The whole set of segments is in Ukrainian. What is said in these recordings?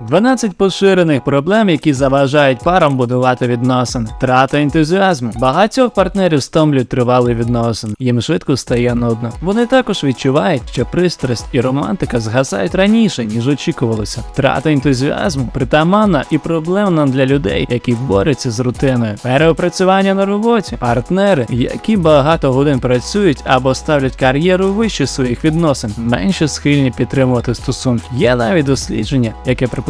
12 поширених проблем, які заважають парам будувати відносини. Трата ентузіазму. Багатьох партнерів стомлюють тривалий відносин. Їм швидко стає нудно. Вони також відчувають, що пристрасть і романтика згасають раніше, ніж очікувалося. Трата ентузіазму притаманна і проблемна для людей, які борються з рутиною. Переопрацювання на роботі, партнери, які багато годин працюють або ставлять кар'єру вище своїх відносин, менше схильні підтримувати стосунки. Є навіть дослідження, яке припускає,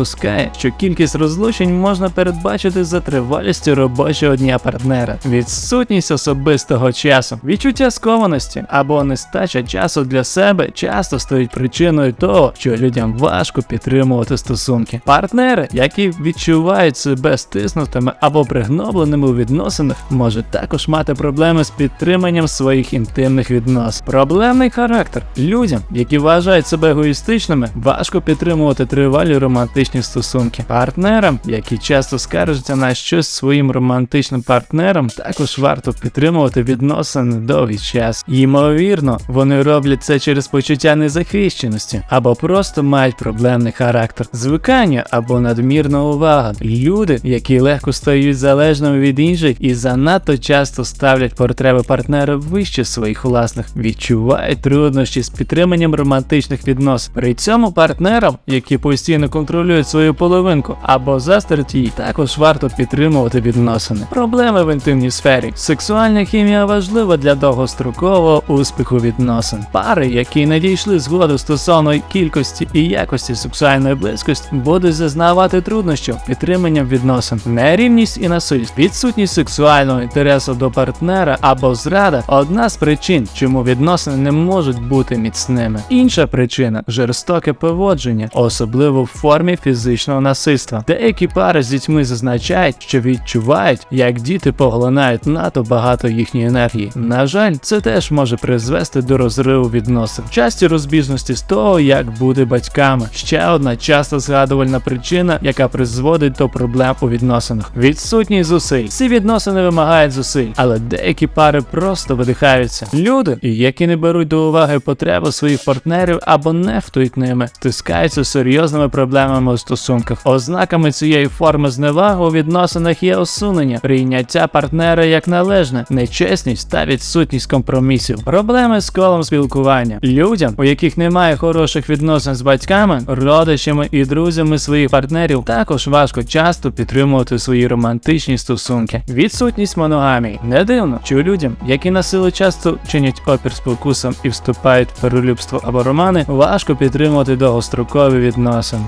що кількість розлучень можна передбачити за тривалістю робочого дня партнера, відсутність особистого часу, відчуття скованості або нестача часу для себе часто стають причиною того, що людям важко підтримувати стосунки. Партнери, які відчувають себе стиснутими або пригнобленими у відносинах, можуть також мати проблеми з підтриманням своїх інтимних відносин. Проблемний характер людям, які вважають себе егоїстичними, важко підтримувати тривалі романтичні стосунки. Партнерам, які часто скаржаться на щось своїм романтичним партнерам, також варто підтримувати відносини довгий час. Ймовірно, вони роблять це через почуття незахищеності або просто мають проблемний характер, звикання або надмірна увага. Люди, які легко стають залежними від інших і занадто часто ставлять потреби партнера вище своїх власних, відчувають труднощі з підтриманням романтичних відносин. При цьому партнерам, які постійно контролюють свою половинку або заздрять їй, також варто підтримувати відносини. Проблеми в інтимній сфері. Сексуальна хімія важлива для довгострокового успіху відносин. Пари, які не дійшли згоду стосовно кількості і якості сексуальної близькості, будуть зазнавати труднощів підтриманням відносин, нерівність і насильство, відсутність сексуального інтересу до партнера або зрада одна з причин, чому відносини не можуть бути міцними. Інша причина жорстоке поводження, особливо в формі фізичного насильства. Деякі пари з дітьми зазначають, що відчувають, як діти поглинають надто багато їхньої енергії. На жаль, це теж може призвести до розриву відносин. Часті розбіжності з того, як бути батьками. Ще одна часто згадувальна причина, яка призводить до проблем у відносинах. Відсутність зусиль. Ці відносини вимагають зусиль, але деякі пари просто видихаються. Люди, які не беруть до уваги потреби своїх партнерів або нехтують ними, стискаються серйозними проблемами у стосунках. Ознаками цієї форми зневаги у відносинах є усунення, прийняття партнера як належне, нечесність та відсутність компромісів. Проблеми з колом спілкування. Людям, у яких немає хороших відносин з батьками, родичами і друзями своїх партнерів, також важко часто підтримувати свої романтичні стосунки. Відсутність моногамії. Не дивно, що людям, які на силу часто чинять опір спокусам і вступають в перелюбство або романи, важко підтримувати довгострокові відносини.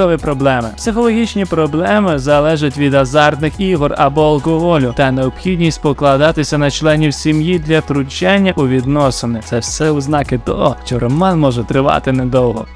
Поведінкові проблеми. Психологічні проблеми залежать від азартних ігор або алкоголю та необхідність покладатися на членів сім'ї для втручання у відносини. Це все ознаки того, що роман може тривати недовго.